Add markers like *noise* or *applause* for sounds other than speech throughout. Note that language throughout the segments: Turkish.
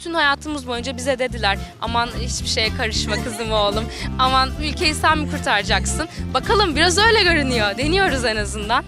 Bütün hayatımız boyunca bize dediler aman hiçbir şeye karışma kızım oğlum. Aman ülkeyi sen mi kurtaracaksın? Bakalım biraz öyle görünüyor. Deniyoruz en azından.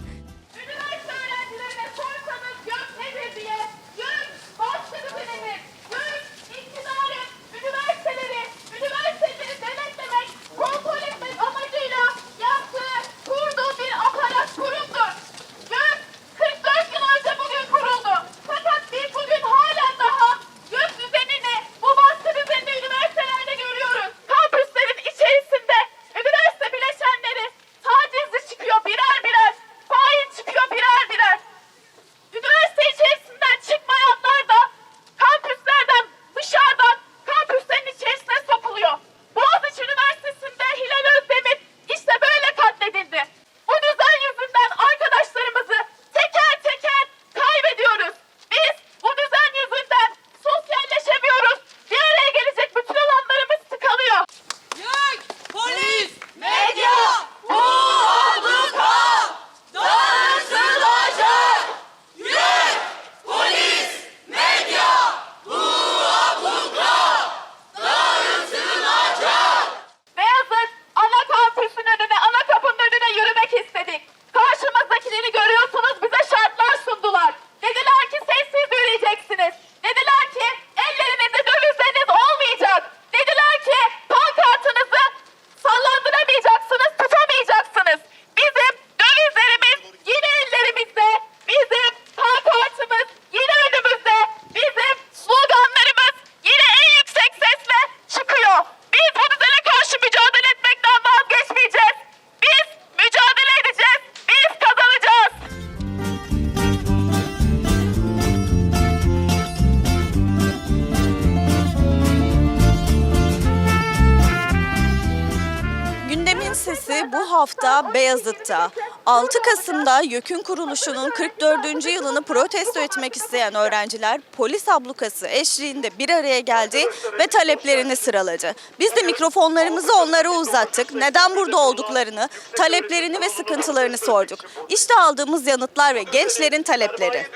Hafta Beyazıt'ta. 6 Kasım'da YÖK'ün kuruluşunun 44. yılını protesto etmek isteyen öğrenciler polis ablukası eşliğinde bir araya geldi ve taleplerini sıraladı. Biz de mikrofonlarımızı onlara uzattık. Neden burada olduklarını, taleplerini ve sıkıntılarını sorduk. İşte aldığımız yanıtlar ve gençlerin talepleri.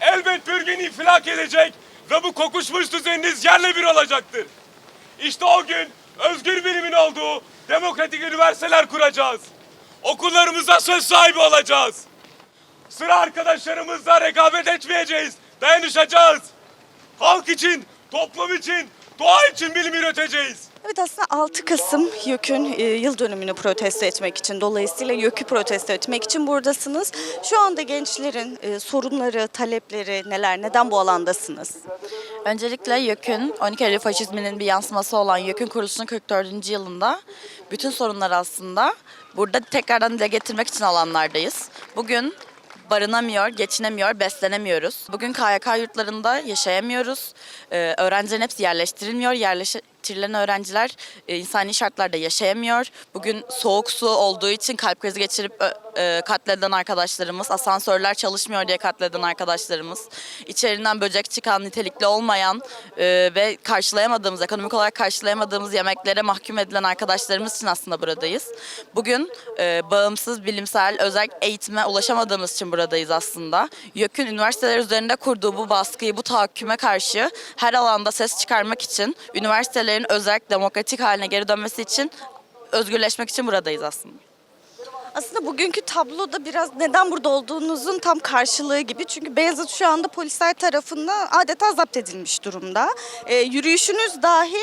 Elbet bir gün infilak edecek ve bu kokuşmuş düzeniniz yerle bir olacaktır. İşte o gün özgür bilimin olduğu demokratik üniversiteler kuracağız. Okullarımıza söz sahibi olacağız. Sıra arkadaşlarımızla rekabet etmeyeceğiz, dayanışacağız. Halk için, toplum için, doğa için bilim üreteceğiz. Evet aslında 6 Kasım YÖK'ün e, yıl dönümünü protesto etmek için dolayısıyla YÖK'ü protesto etmek için buradasınız. Şu anda gençlerin e, sorunları, talepleri neler, neden bu alandasınız? Öncelikle YÖK'ün 12 Eylül faşizminin bir yansıması olan YÖK'ün kuruluşunun 44. yılında bütün sorunlar aslında burada tekrardan dile getirmek için alanlardayız. Bugün barınamıyor, geçinemiyor, beslenemiyoruz. Bugün KYK yurtlarında yaşayamıyoruz. Ee, öğrencilerin hepsi yerleştirilmiyor. Yerleştirilen öğrenciler e, insani şartlarda yaşayamıyor. Bugün soğuk su olduğu için kalp krizi geçirip e, katleden arkadaşlarımız, asansörler çalışmıyor diye katleden arkadaşlarımız, içeriğinden böcek çıkan, nitelikli olmayan e, ve karşılayamadığımız, ekonomik olarak karşılayamadığımız yemeklere mahkum edilen arkadaşlarımız için aslında buradayız. Bugün bağımsız, bilimsel, özel eğitime ulaşamadığımız için buradayız aslında. YÖK'ün üniversiteler üzerinde kurduğu bu baskıyı, bu tahakküme karşı her alanda ses çıkarmak için, üniversitelerin özel demokratik haline geri dönmesi için, özgürleşmek için buradayız aslında. Aslında bugünkü tabloda biraz neden burada olduğunuzun tam karşılığı gibi. Çünkü Beyazıt şu anda polisler tarafından adeta zapt edilmiş durumda. E, yürüyüşünüz dahi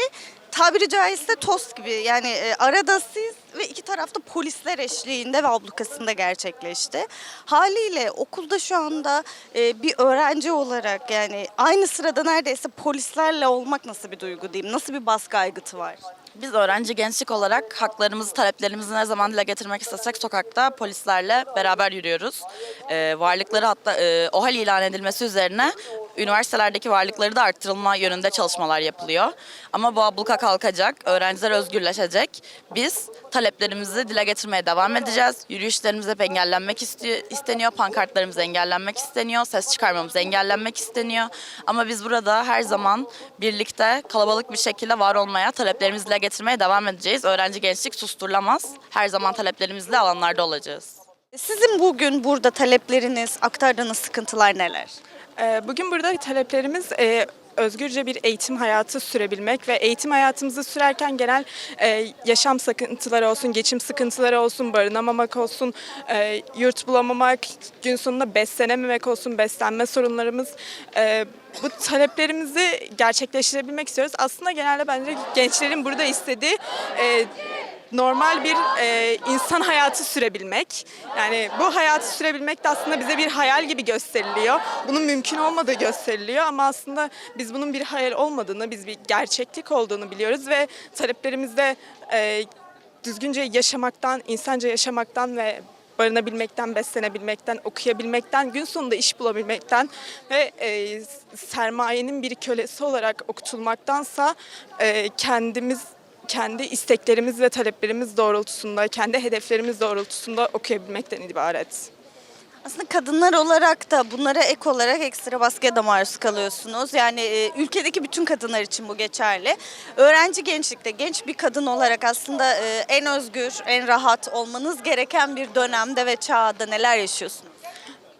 tabiri caizse tost gibi. Yani e, arada siz ve iki tarafta polisler eşliğinde ve ablukasında gerçekleşti. Haliyle okulda şu anda e, bir öğrenci olarak yani aynı sırada neredeyse polislerle olmak nasıl bir duygu diyeyim? Nasıl bir baskı aygıtı var? Biz öğrenci gençlik olarak haklarımızı, taleplerimizi ne zaman dile getirmek istesek sokakta polislerle beraber yürüyoruz. Ee, varlıkları hatta e, OHAL ilan edilmesi üzerine üniversitelerdeki varlıkları da arttırılma yönünde çalışmalar yapılıyor. Ama bu abluka kalkacak, öğrenciler özgürleşecek. Biz taleplerimizi dile getirmeye devam edeceğiz. Yürüyüşlerimiz hep engellenmek isteniyor, pankartlarımız engellenmek isteniyor, ses çıkarmamız engellenmek isteniyor. Ama biz burada her zaman birlikte kalabalık bir şekilde var olmaya, taleplerimizi dile getirmeye devam edeceğiz. Öğrenci gençlik susturulamaz. Her zaman taleplerimizle alanlarda olacağız. Sizin bugün burada talepleriniz, aktardığınız sıkıntılar neler? Ee, Bugün burada taleplerimiz e, özgürce bir eğitim hayatı sürebilmek ve eğitim hayatımızı sürerken genel e, yaşam sıkıntıları olsun, geçim sıkıntıları olsun, barınamamak olsun, e, yurt bulamamak, gün sonunda beslenememek olsun, beslenme sorunlarımız. Bu taleplerimizi gerçekleştirebilmek istiyoruz. Aslında genelde bence gençlerin burada istediği normal bir e, insan hayatı sürebilmek. Yani bu hayatı sürebilmek de aslında bize bir hayal gibi gösteriliyor. Bunun mümkün olmadığı gösteriliyor ama aslında biz bunun bir hayal olmadığını, biz bir gerçeklik olduğunu biliyoruz ve taleplerimizde e, düzgünce yaşamaktan, insanca yaşamaktan ve barınabilmekten, beslenebilmekten, okuyabilmekten, gün sonunda iş bulabilmekten ve e, sermayenin bir kölesi olarak okutulmaktansa e, kendimiz kendi isteklerimiz ve taleplerimiz doğrultusunda, kendi hedeflerimiz doğrultusunda okuyabilmekten ibaret. Aslında kadınlar olarak da bunlara ek olarak ekstra baskıya da maruz kalıyorsunuz. Yani e, ülkedeki bütün kadınlar için bu geçerli. Öğrenci gençlikte genç bir kadın olarak aslında e, en özgür, en rahat olmanız gereken bir dönemde ve çağda neler yaşıyorsunuz?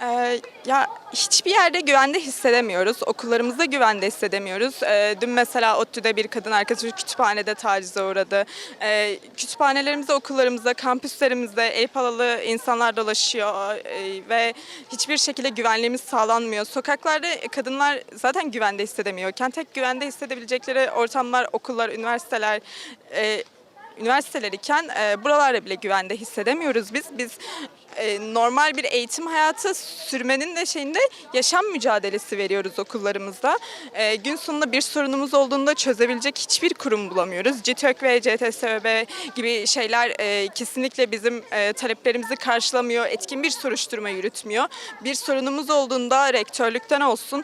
Ee, ya hiçbir yerde güvende hissedemiyoruz. Okullarımızda güvende hissedemiyoruz. Ee, dün mesela ODTÜ'de bir kadın arkadaşı kütüphanede tacize uğradı. Ee, kütüphanelerimizde, okullarımızda, kampüslerimizde el palalı insanlar dolaşıyor ee, ve hiçbir şekilde güvenliğimiz sağlanmıyor. Sokaklarda kadınlar zaten güvende hissedemiyorken tek güvende hissedebilecekleri ortamlar, okullar, üniversiteler, e, üniversiteler iken e, buralarda bile güvende hissedemiyoruz biz. Biz e, normal bir eğitim hayatı sürmenin de şeyinde yaşam mücadelesi veriyoruz okullarımızda. E, gün sonunda bir sorunumuz olduğunda çözebilecek hiçbir kurum bulamıyoruz. CİTÖK ve CTSÖB gibi şeyler e, kesinlikle bizim taleplerimizi karşılamıyor, etkin bir soruşturma yürütmüyor. Bir sorunumuz olduğunda rektörlükten olsun,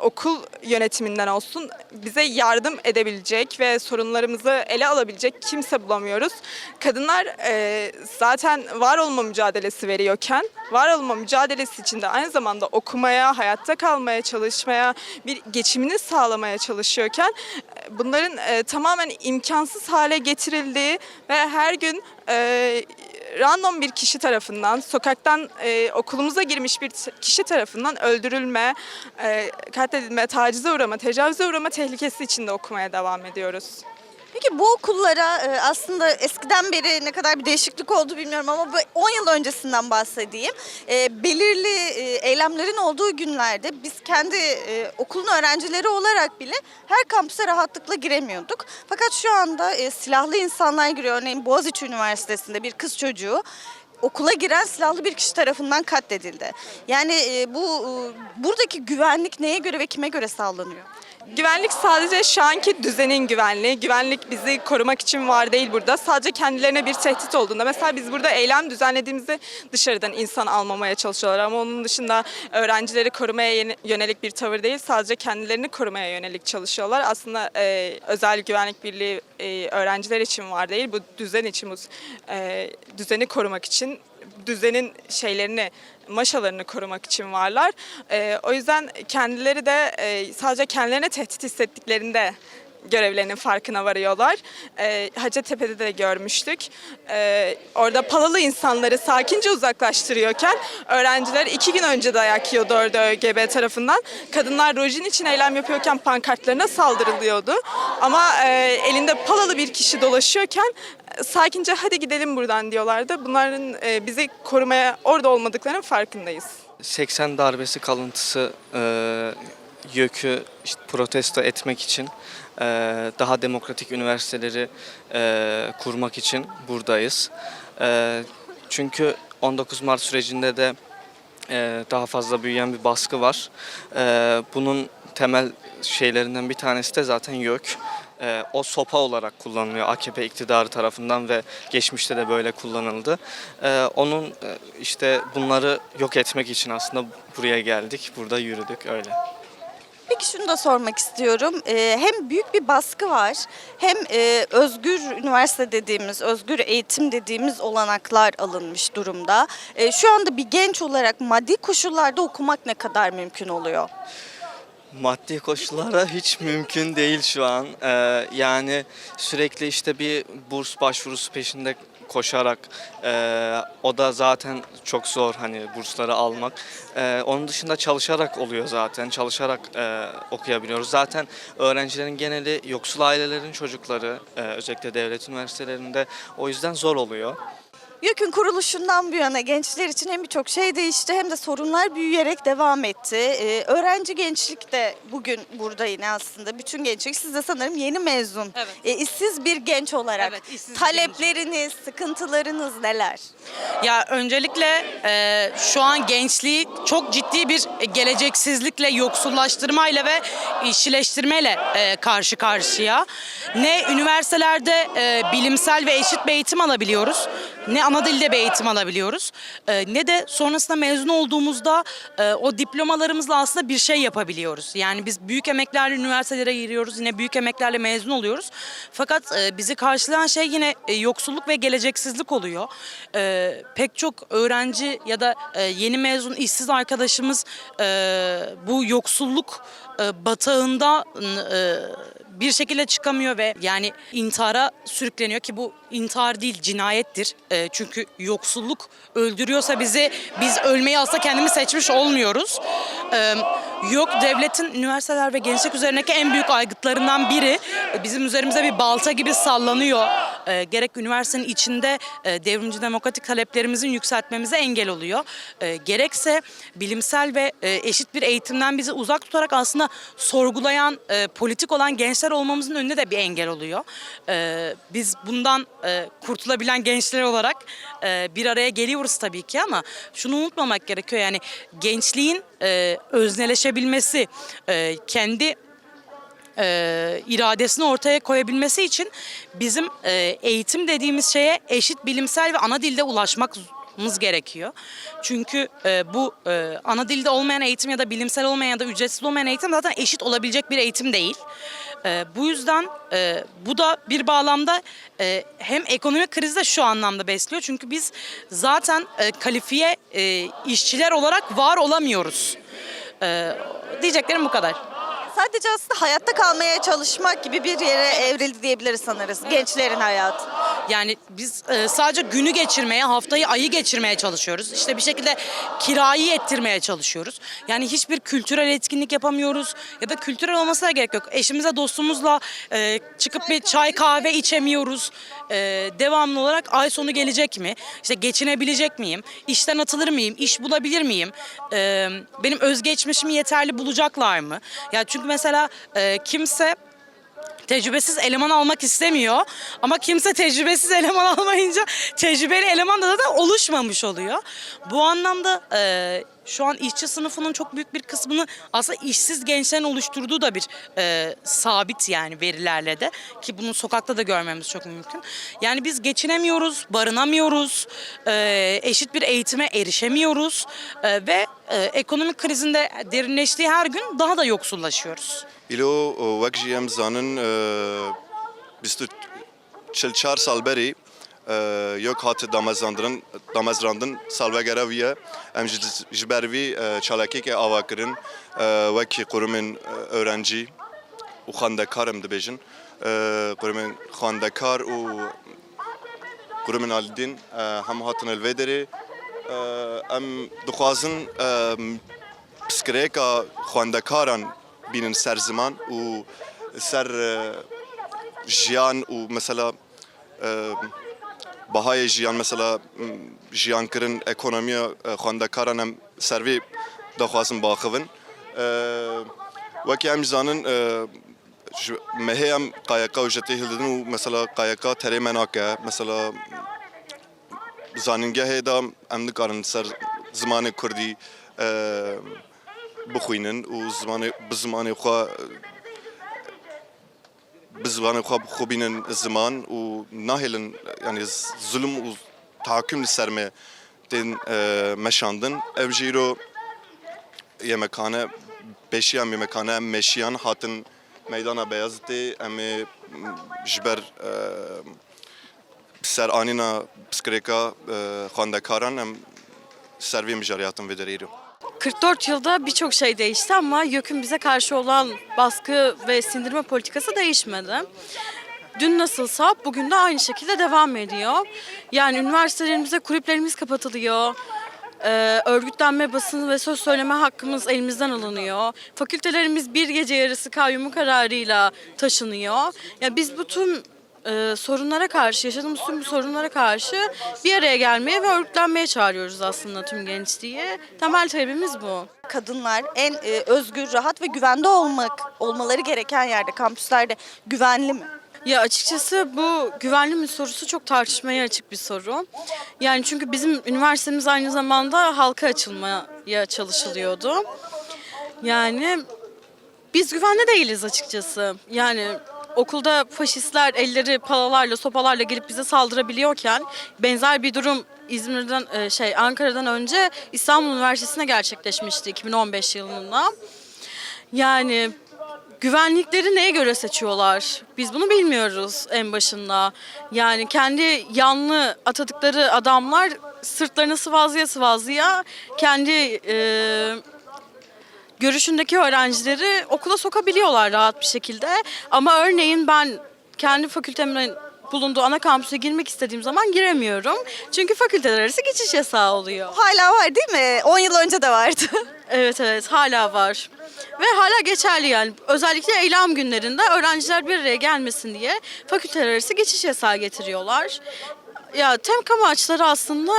okul yönetiminden olsun bize yardım edebilecek ve sorunlarımızı ele alabilecek kimse bulamıyoruz. Kadınlar e, zaten var olma mücadelesi veriyorken var olma mücadelesi içinde aynı zamanda okumaya, hayatta kalmaya çalışmaya, bir geçimini sağlamaya çalışıyorken e, bunların e, tamamen imkansız hale getirildiği ve her gün e, random bir kişi tarafından, sokaktan e, okulumuza girmiş bir kişi tarafından öldürülme, e, katledilme, tacize uğrama, tecavüze uğrama tehlikesi içinde okumaya devam ediyoruz. Peki bu okullara e, aslında eskiden beri ne kadar bir değişiklik oldu bilmiyorum ama bu 10 yıl öncesinden bahsedeyim. E, belirli e, eylemlerin olduğu günlerde biz kendi e, okulun öğrencileri olarak bile her kampüse rahatlıkla giremiyorduk. Fakat şu anda silahlı insanlar giriyor. Örneğin Boğaziçi Üniversitesi'nde bir kız çocuğu okula giren silahlı bir kişi tarafından katledildi. Yani bu buradaki güvenlik neye göre ve kime göre sağlanıyor? Güvenlik sadece şu anki düzenin güvenliği. Güvenlik bizi korumak için var değil burada. Sadece kendilerine bir tehdit olduğunda. Mesela biz burada eylem düzenlediğimizde dışarıdan insan almamaya çalışıyorlar. Ama onun dışında öğrencileri korumaya yönelik bir tavır değil. Sadece kendilerini korumaya yönelik çalışıyorlar. Aslında e, özel güvenlik birliği e, öğrenciler için var değil. Bu düzen için, bu e, düzeni korumak için düzenin şeylerini, maşalarını korumak için varlar. Ee, o yüzden kendileri de e, sadece kendilerine tehdit hissettiklerinde görevlerinin farkına varıyorlar. Ee, Hacettepe'de de görmüştük. Ee, orada palalı insanları sakince uzaklaştırıyorken öğrenciler iki gün önce dayak yiyordu orada ÖGB tarafından. Kadınlar rojin için eylem yapıyorken pankartlarına saldırılıyordu. Ama e, elinde palalı bir kişi dolaşıyorken e, sakince hadi gidelim buradan diyorlardı. Bunların e, bizi korumaya orada olmadıklarının farkındayız. 80 darbesi kalıntısı e, YÖK'ü işte protesto etmek için e, daha demokratik üniversiteleri e, kurmak için buradayız. E, çünkü 19 Mart sürecinde de e, daha fazla büyüyen bir baskı var. E, bunun temel şeylerinden bir tanesi de zaten YÖK. E, o sopa olarak kullanılıyor AKP iktidarı tarafından ve geçmişte de böyle kullanıldı. E, onun e, işte bunları yok etmek için aslında buraya geldik, burada yürüdük öyle. Peki şunu da sormak istiyorum. Ee, hem büyük bir baskı var hem e, özgür üniversite dediğimiz, özgür eğitim dediğimiz olanaklar alınmış durumda. Ee, şu anda bir genç olarak maddi koşullarda okumak ne kadar mümkün oluyor? Maddi koşullara hiç mümkün değil şu an. Ee, yani sürekli işte bir burs başvurusu peşinde koşarak e, o da zaten çok zor hani bursları almak. E, onun dışında çalışarak oluyor zaten. Çalışarak e, okuyabiliyoruz. Zaten öğrencilerin geneli yoksul ailelerin çocukları e, özellikle devlet üniversitelerinde o yüzden zor oluyor. YÖK'ün kuruluşundan bu yana gençler için hem birçok şey değişti hem de sorunlar büyüyerek devam etti. Ee, öğrenci gençlik de bugün burada yine aslında. Bütün gençlik siz de sanırım yeni mezun. Evet. Ee, işsiz bir genç olarak Evet, işsiz bir talepleriniz, sıkıntılarınız neler? Ya öncelikle e, şu an gençliği çok ciddi bir geleceksizlikle, yoksullaştırmayla ve işçileştirmeyle e, karşı karşıya. Ne üniversitelerde e, bilimsel ve eşit bir eğitim alabiliyoruz, ne ana dilde bir eğitim alabiliyoruz, e, ne de sonrasında mezun olduğumuzda e, o diplomalarımızla aslında bir şey yapabiliyoruz. Yani biz büyük emeklerle üniversitelere giriyoruz, yine büyük emeklerle mezun oluyoruz. Fakat e, bizi karşılayan şey yine e, yoksulluk ve geleceksizlik oluyor. E, pek çok öğrenci ya da e, yeni mezun işsiz arkadaşımız e, bu yoksulluk e, batağında e, bir şekilde çıkamıyor ve yani intihara sürükleniyor ki bu intihar değil cinayettir. E, çünkü yoksulluk öldürüyorsa bizi biz ölmeyi aslında kendimiz seçmiş olmuyoruz. E, yok devletin üniversiteler ve gençlik üzerindeki en büyük aygıtlarından biri e, bizim üzerimize bir balta gibi sallanıyor. E, gerek üniversitenin içinde e, devrimci demokratik taleplerimizin yükseltmemize engel oluyor. E, gerekse bilimsel ve e, eşit bir eğitimden bizi uzak tutarak aslında sorgulayan, e, politik olan gençler olmamızın önünde de bir engel oluyor. E, biz bundan e, kurtulabilen gençler olarak e, bir araya geliyoruz tabii ki ama şunu unutmamak gerekiyor. Yani gençliğin e, özneleşebilmesi, e, kendi e, iradesini ortaya koyabilmesi için bizim e, eğitim dediğimiz şeye eşit bilimsel ve ana dilde ulaşmamız gerekiyor. Çünkü e, bu e, ana dilde olmayan eğitim ya da bilimsel olmayan ya da ücretsiz olmayan eğitim zaten eşit olabilecek bir eğitim değil. E, bu yüzden e, bu da bir bağlamda e, hem ekonomik krizi de şu anlamda besliyor. Çünkü biz zaten e, kalifiye e, işçiler olarak var olamıyoruz. E, diyeceklerim bu kadar. Sadece aslında hayatta kalmaya çalışmak gibi bir yere evrildi diyebiliriz sanırız. Gençlerin hayatı. Yani biz e, sadece günü geçirmeye, haftayı, ayı geçirmeye çalışıyoruz. İşte bir şekilde kirayı ettirmeye çalışıyoruz. Yani hiçbir kültürel etkinlik yapamıyoruz ya da kültürel olmasına gerek yok. Eşimize, dostumuzla e, çıkıp bir çay kahve içemiyoruz. E, devamlı olarak ay sonu gelecek mi? İşte geçinebilecek miyim? İşten atılır mıyım? İş bulabilir miyim? E, benim özgeçmişimi yeterli bulacaklar mı? Ya çünkü mesela e, kimse tecrübesiz eleman almak istemiyor. Ama kimse tecrübesiz eleman *laughs* almayınca tecrübeli eleman da zaten oluşmamış oluyor. Bu anlamda e, şu an işçi sınıfının çok büyük bir kısmını aslında işsiz gençlerin oluşturduğu da bir e, sabit yani verilerle de ki bunu sokakta da görmemiz çok mümkün. Yani biz geçinemiyoruz, barınamıyoruz, e, eşit bir eğitime erişemiyoruz e, ve e, ekonomik krizinde derinleştiği her gün daha da yoksullaşıyoruz. Îlo wek jî em zanin bîst berî yok hat damezrandin damezrandin salvegera wî ye em ji ber vî çalekekê ava kirin wekî öğrencî û xwendekar em dibêjin qurumên xwendekar û qurumên alîdîn hem hatin li vê derê em dixwazin piskirêka xwendekaran bînin ser ziman û ser jiyan û mesela bahayê jiyan mesela jiyankirin ekonomiya xwendekaran em ser vê daxwazin baxivin. Wekî em zanin mehê em qayeka û jetê hildidin û mesela qayeka terê me nake mesela zanîngehê da em dikarin ser zimanê Kurdî bixwînin û zimanê bi zimanê xwe xwe bixwebînin ziman û nahêlin yani zulm û tahakküm li ser me tên meşandin ev jî îro yemekane beşiyan yemekane em meşiyan hatin meydana Beyazıtê em ê ji ber ser anîna piskirêka xwendekaran em ser vê mijariyatın vê derê îro. 44 yılda birçok şey değişti ama YÖK'ün bize karşı olan baskı ve sindirme politikası değişmedi. Dün nasılsa bugün de aynı şekilde devam ediyor. Yani üniversitelerimize kulüplerimiz kapatılıyor. Ee, örgütlenme, basın ve söz söyleme hakkımız elimizden alınıyor. Fakültelerimiz bir gece yarısı kayyumu kararıyla taşınıyor. Ya biz bu tüm e, sorunlara karşı, yaşadığımız tüm sorunlara karşı bir araya gelmeye ve örgütlenmeye çağırıyoruz aslında tüm gençliği. Temel talebimiz bu. Kadınlar en e, özgür, rahat ve güvende olmak olmaları gereken yerde, kampüslerde güvenli mi? Ya açıkçası bu güvenli mi sorusu çok tartışmaya açık bir soru. Yani çünkü bizim üniversitemiz aynı zamanda halka açılmaya çalışılıyordu. Yani biz güvenli değiliz açıkçası. Yani okulda faşistler elleri palalarla, sopalarla gelip bize saldırabiliyorken benzer bir durum İzmir'den e, şey Ankara'dan önce İstanbul Üniversitesi'ne gerçekleşmişti 2015 yılında. Yani güvenlikleri neye göre seçiyorlar? Biz bunu bilmiyoruz en başında. Yani kendi yanlı atadıkları adamlar sırtlarını sıvazlıya sıvazlıya kendi e, görüşündeki öğrencileri okula sokabiliyorlar rahat bir şekilde. Ama örneğin ben kendi fakültemin bulunduğu ana kampüse girmek istediğim zaman giremiyorum. Çünkü fakülteler arası geçiş yasağı oluyor. Hala var değil mi? 10 yıl önce de vardı. *laughs* Evet evet hala var. Ve hala geçerli yani. Özellikle eylem günlerinde öğrenciler bir araya gelmesin diye fakülteler arası geçiş yasağı getiriyorlar. Ya tek amaçları aslında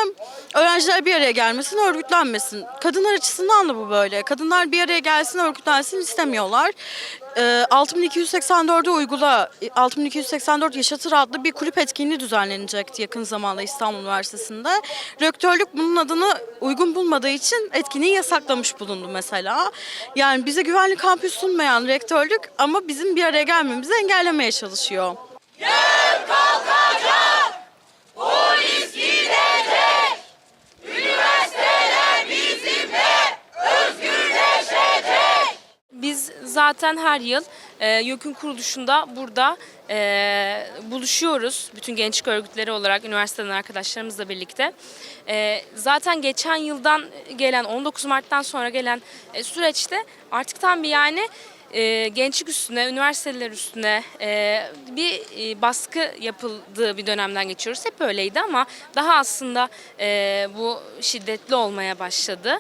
öğrenciler bir araya gelmesin, örgütlenmesin. Kadınlar açısından da bu böyle. Kadınlar bir araya gelsin, örgütlensin istemiyorlar. Ee, 6284'ü uygula, 6284 yaşatır adlı bir kulüp etkinliği düzenlenecekti yakın zamanda İstanbul Üniversitesi'nde. Rektörlük bunun adını uygun bulmadığı için etkinliği yasaklamış bulundu mesela. Yani bize güvenli kampüs sunmayan rektörlük ama bizim bir araya gelmemizi engellemeye çalışıyor. Polis gidecek. Üniversiteler bizimle özgürleşecek. Biz zaten her yıl e, YÖK'ün kuruluşunda burada e, buluşuyoruz. Bütün gençlik örgütleri olarak üniversiteden arkadaşlarımızla birlikte. E, zaten geçen yıldan gelen 19 Mart'tan sonra gelen e, süreçte artık tam bir yani e, gençlik üstüne, üniversiteler üstüne e, bir e, baskı yapıldığı bir dönemden geçiyoruz. Hep öyleydi ama daha aslında bu şiddetli olmaya başladı.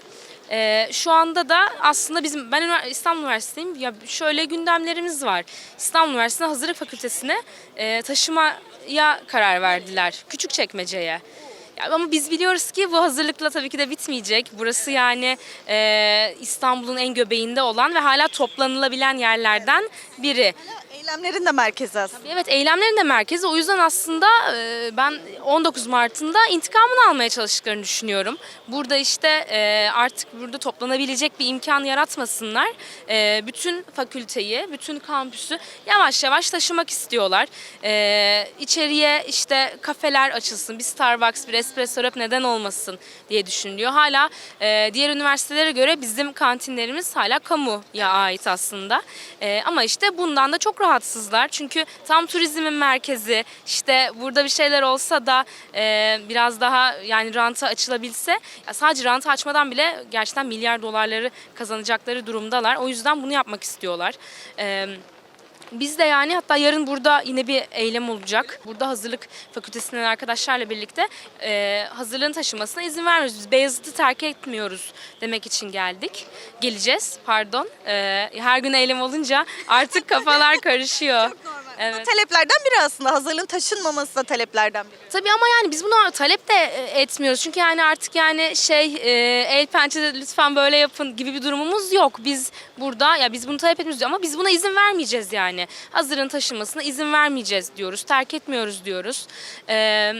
Ee, şu anda da aslında bizim ben İstanbul Üniversitesi'yim. Ya şöyle gündemlerimiz var. İstanbul Üniversitesi Hazırlık Fakültesine e, taşımaya karar verdiler. Küçükçekmece'ye. Ya ama biz biliyoruz ki bu hazırlıkla tabii ki de bitmeyecek. Burası yani e, İstanbul'un en göbeğinde olan ve hala toplanılabilen yerlerden biri. Eylemlerin de merkezi aslında. Evet eylemlerin de merkezi. O yüzden aslında e, ben 19 Mart'ında intikamını almaya çalıştıklarını düşünüyorum. Burada işte e, artık burada toplanabilecek bir imkan yaratmasınlar. E, bütün fakülteyi, bütün kampüsü yavaş yavaş taşımak istiyorlar. E, içeriye işte kafeler açılsın, bir Starbucks, bir espresso rap neden olmasın diye düşünülüyor. Hala e, diğer üniversitelere göre bizim kantinlerimiz hala kamuya ait aslında. E, ama işte bundan da çok rahatsızlar. Çünkü tam turizmin merkezi. İşte burada bir şeyler olsa da e, biraz daha yani ranta açılabilse sadece ranta açmadan bile gerçekten milyar dolarları kazanacakları durumdalar. O yüzden bunu yapmak istiyorlar. E, biz de yani hatta yarın burada yine bir eylem olacak. Burada hazırlık fakültesinden arkadaşlarla birlikte e, hazırlığın taşımasına izin vermiyoruz. Biz Beyazıt'ı terk etmiyoruz demek için geldik. Geleceğiz pardon. E, her gün eylem olunca artık kafalar *laughs* karışıyor. Evet. Taleplerden biri aslında. Hazırlığın taşınmaması da taleplerden biri. Tabii ama yani biz bunu talep de e, etmiyoruz. Çünkü yani artık yani şey e, el pençede lütfen böyle yapın gibi bir durumumuz yok. Biz burada ya biz bunu talep etmiyoruz ama biz buna izin vermeyeceğiz yani. Hazırın taşınmasına izin vermeyeceğiz diyoruz. Terk etmiyoruz diyoruz. Eee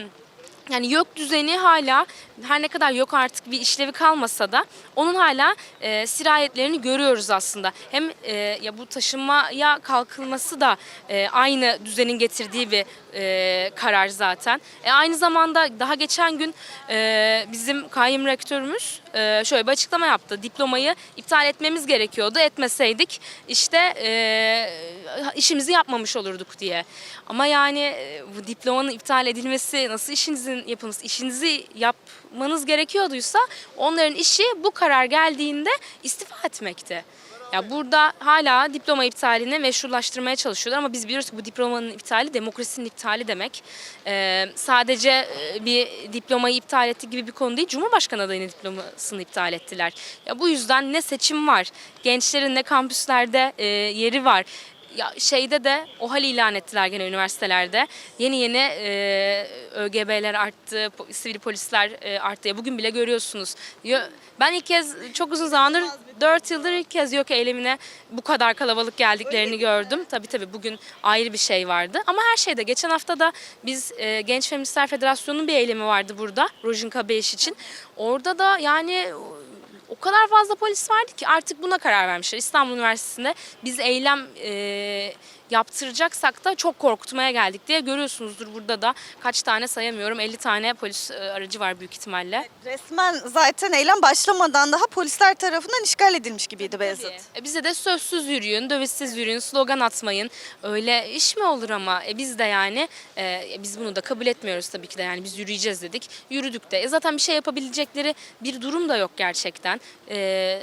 yani yok düzeni hala her ne kadar yok artık bir işlevi kalmasa da onun hala e, sirayetlerini görüyoruz aslında. Hem e, ya bu taşınmaya kalkılması da e, aynı düzenin getirdiği bir e, karar zaten. E, aynı zamanda daha geçen gün e, bizim kayyum rektörümüz e, şöyle bir açıklama yaptı. Diplomayı iptal etmemiz gerekiyordu. Etmeseydik işte e, işimizi yapmamış olurduk diye. Ama yani e, bu diplomanın iptal edilmesi nasıl işinizin yapılması, işinizi yapmanız gerekiyorduysa onların işi bu karar geldiğinde istifa etmekti. Ya burada hala diploma iptalini meşrulaştırmaya çalışıyorlar ama biz biliyoruz ki bu diplomanın iptali demokrasinin iptali demek. Ee, sadece e, bir diplomayı iptal ettik gibi bir konu değil. Cumhurbaşkanı adayının diplomasını iptal ettiler. Ya bu yüzden ne seçim var, gençlerin ne kampüslerde e, yeri var. Ya şeyde de OHAL ilan ettiler gene üniversitelerde. Yeni yeni e, ÖGB'ler arttı, po- sivil polisler e, arttı. Ya bugün bile görüyorsunuz. Yo- Ben ilk kez çok uzun zamandır 4 yıldır ilk kez yok eylemine bu kadar kalabalık geldiklerini gördüm. Tabii tabii bugün ayrı bir şey vardı. Ama her şeyde geçen hafta da biz e, Genç Feministler Federasyonu'nun bir eylemi vardı burada. Rojinka Beş için. Orada da yani o kadar fazla polis vardı ki artık buna karar vermişler. İstanbul Üniversitesi'nde biz eylem e, yaptıracaksak da çok korkutmaya geldik diye görüyorsunuzdur burada da kaç tane sayamıyorum 50 tane polis e, aracı var büyük ihtimalle. Resmen zaten eylem başlamadan daha polisler tarafından işgal edilmiş gibiydi Beyazıt. E, bize de sözsüz yürüyün, dövizsiz yürüyün, slogan atmayın. Öyle iş mi olur ama? E, biz de yani e, biz bunu da kabul etmiyoruz tabii ki de yani biz yürüyeceğiz dedik. Yürüdük de. E, zaten bir şey yapabilecekleri bir durum da yok gerçekten. E,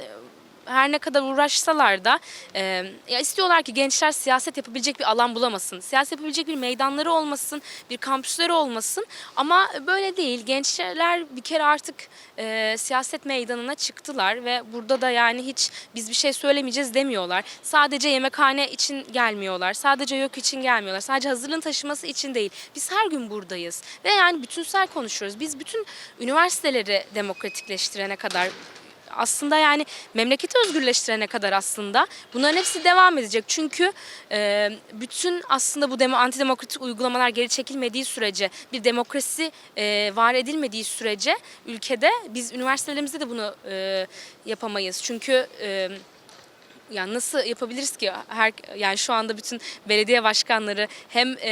her ne kadar uğraşsalar da e, ya istiyorlar ki gençler siyaset yapabilecek bir alan bulamasın. Siyaset yapabilecek bir meydanları olmasın, bir kampüsleri olmasın. Ama böyle değil. Gençler bir kere artık e, siyaset meydanına çıktılar ve burada da yani hiç biz bir şey söylemeyeceğiz demiyorlar. Sadece yemekhane için gelmiyorlar. Sadece yok için gelmiyorlar. Sadece hazırlığın taşıması için değil. Biz her gün buradayız. Ve yani bütünsel konuşuyoruz. Biz bütün üniversiteleri demokratikleştirene kadar aslında yani memleketi özgürleştirene kadar aslında bunların hepsi devam edecek. Çünkü e, bütün aslında bu demo, antidemokratik uygulamalar geri çekilmediği sürece bir demokrasi e, var edilmediği sürece ülkede biz üniversitelerimizde de bunu e, yapamayız. Çünkü e, yani nasıl yapabiliriz ki her yani şu anda bütün belediye başkanları hem e,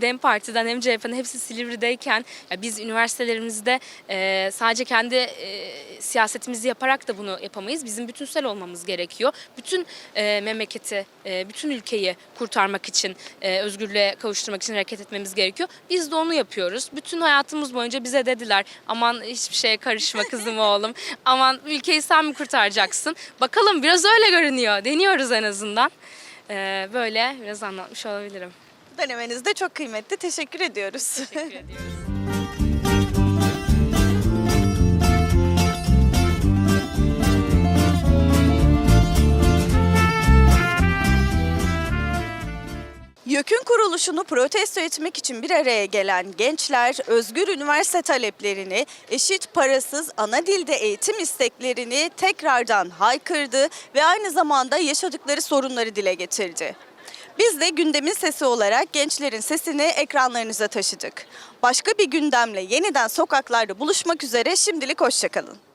Dem Parti'den hem CHP'den hepsi Silivri'deyken ya biz üniversitelerimizde e, sadece kendi e, siyasetimizi yaparak da bunu yapamayız. Bizim bütünsel olmamız gerekiyor. Bütün e, memleketi, e, bütün ülkeyi kurtarmak için, e, özgürlüğe kavuşturmak için hareket etmemiz gerekiyor. Biz de onu yapıyoruz. Bütün hayatımız boyunca bize dediler aman hiçbir şeye karışma kızım oğlum. Aman ülkeyi sen mi kurtaracaksın? Bakalım biraz öyle görünüyor. Deniyoruz en azından. E, böyle biraz anlatmış olabilirim. Denemeniz de çok kıymetli. Teşekkür ediyoruz. Teşekkür ediyoruz. *laughs* YÖK'ün kuruluşunu protesto etmek için bir araya gelen gençler özgür üniversite taleplerini, eşit parasız ana dilde eğitim isteklerini tekrardan haykırdı ve aynı zamanda yaşadıkları sorunları dile getirdi. Biz de gündemin sesi olarak gençlerin sesini ekranlarınıza taşıdık. Başka bir gündemle yeniden sokaklarda buluşmak üzere şimdilik hoşçakalın.